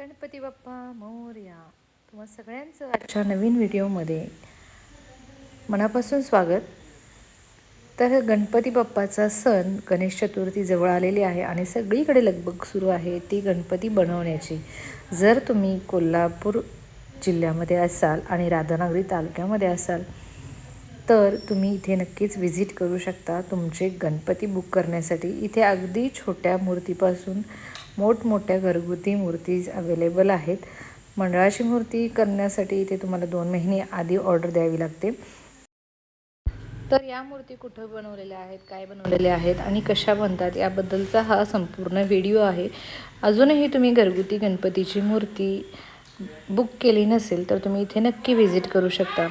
गणपती बाप्पा मौर्या तुम्हा सगळ्यांचं आजच्या नवीन व्हिडिओमध्ये मनापासून स्वागत. तर गणपती बाप्पाचा सण गणेश चतुर्थी जवळ आलेली आहे आणि सगळीकडे लगबग सुरू आहे ती गणपती बनवण्याची. जर तुम्ही कोल्हापूर जिल्ह्यामध्ये असाल आणि राधानगरी तालुक्यामध्ये असाल तर तुम्ही इथे नक्कीच व्हिजिट करू शकता. तुमचे गणपती बुक करण्यासाठी इथे अगदी छोट्या मूर्तीपासून मोठमोठ्या घरगुती मूर्तीज अवेलेबल आहेत. मंडळाची मूर्ती करण्यासाठी इथे तुम्हाला दोन महिने आधी ऑर्डर द्यावी लागते. तर या मूर्ती कुठं बनवलेल्या आहेत काय बनवलेल्या आहेत आणि कशा बनतात याबद्दलचा हा संपूर्ण व्हिडिओ आहे. अजूनही तुम्ही घरगुती गणपतीची मूर्ती बुक केली नसेल तर तुम्ही इथे नक्की व्हिजिट करू शकता.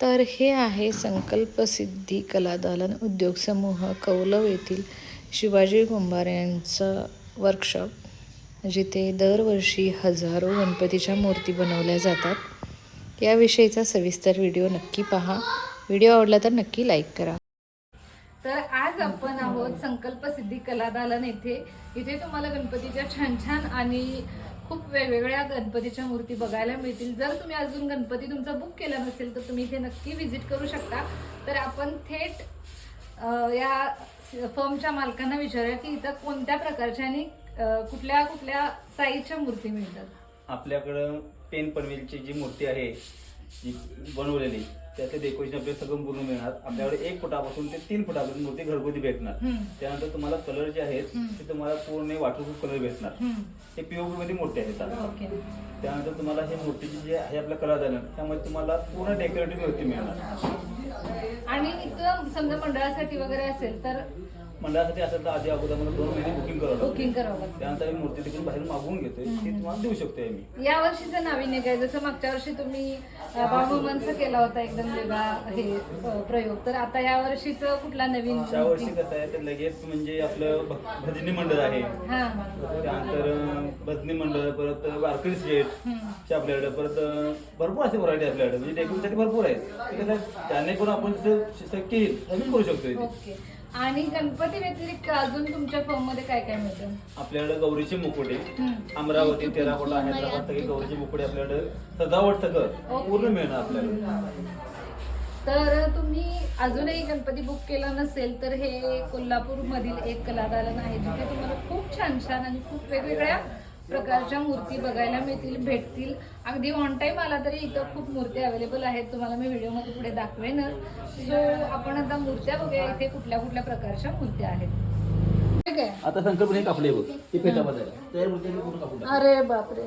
तर हे आहे संकल्प सिद्धी कलादालन उद्योग समूह कौलव येथील शिवाजी कुंभार यांचं वर्कशॉप जिथे दरवर्षी हजारो गणपतीच्या मूर्ती बनवल्या जातात. याविषयीचा सविस्तर व्हिडिओ नक्की पहा. व्हिडिओ आवडला तर नक्की लाईक करा. तर आज आपण आहोत संकल्प सिद्धी कलादालन येथे. इथे तुम्हाला गणपतीच्या छान छान आणि खूप वेगवेगळ्या गणपतीच्या मूर्ती बघायला मिळतील. जर तुम्ही अजून गणपती तुमचा बुक केला नसेल तर तुम्ही इथे नक्की व्हिजिट करू शकता. तर आपण थेट या फर्मच्या मालकांना विचारूया की इथं कोणत्या प्रकारच्या आणि कुठल्या कुठल्या साईजच्या मूर्ती मिळतात आपल्याकडं पेन पनवेलची जी मूर्ती आहे जी बनवलेली त्याचे डेकोरेशन आपल्याला सगळं पूर्ण मिळणार आपल्याकडे एक फुटापासून ते तीन फुटापर्यंत मूर्ती घरगुती भेटणार हम्म. त्यानंतर तुम्हाला कलर जे आहेत हम्म. ते तुम्हाला पूर्ण वॉटरप्रूफ कलर भेटणार हम्म. हे पीओपी मध्ये मूर्ती आहेत आता. ओके त्यानंतर तुम्हाला हे मूर्तीची जे आहे आपल्या कला झालं त्यामध्ये तुम्हाला पूर्ण डेकोरेटिव्ह मूर्ती मिळणार समजा मंडळासाठी वगैरे असेल तर मंडळासाठी असेल तर आधी अगोदर मला दोन महिने बुकिंग करावं लागतं. बुकिंग करावं लागतं त्यानंतर आम्ही मूर्ती देखील बाहेर मागवून घेतोय. ती तुम्हाला देऊ शकतोय आम्ही या वर्षीचं नाविन्य काय जसं मागच्या वर्षी तुम्ही बाबूमांचा केला होता एकदम वेगळा हे अ, प्रयोग. तर आता या वर्षीचं कुठला नवीन त्या वर्षी कसं आहे ते लगेच म्हणजे आपलं भ- भजनी मंडळ आहे. हा त्यानंतर अं, भजनी मंडळ परत वारकरी सेट हम्म. चे आपल्याकडे परत अं, भरपूर असे व्हरायटी आपल्याकडे. म्हणजे डेकोरेशनसाठी भरपूर आहेत. ते कसं आहे, त्याने पण आपण शक्य येईल करू शकतो. ओके. आणि गणपती व्यतिरिक्त अजून तुमच्या फॉर्ममध्ये काय काय मिळतं आपल्याकडे गौरीचे मुकुटे हम्म. अमरावती तेराकोटा हैदराबाद सगळे गौरीचे मुकुटे आपल्याकडे सजावट सगळं. पूर्ण मिळणार आपल्याला तर तुम्ही अजूनही गणपती बुक केला नसेल तर हे कोल्हापूर मधील एक कलादालन आहे जिथे तुम्हाला खूप छान छान आणि खूप वेगवेगळ्या प्रकारच्या मूर्ती बघायला मिळतील भेटतील. अगदी ऑन टाईम आला तरी इथं खूप मूर्ती अवेलेबल आहेत. तुम्हाला मी व्हिडिओमध्ये पुढे दाखवेनच. सो आपण आता मूर्त्या बघूया. इथे कुठल्या कुठल्या प्रकारच्या मूर्त्या आहेत. ठीक आहे? आता संकल्पना हे कापले बघ. ती फेटा बदलायला त्या मूर्ती पूर्ण कापून टाक. अरे बापरे.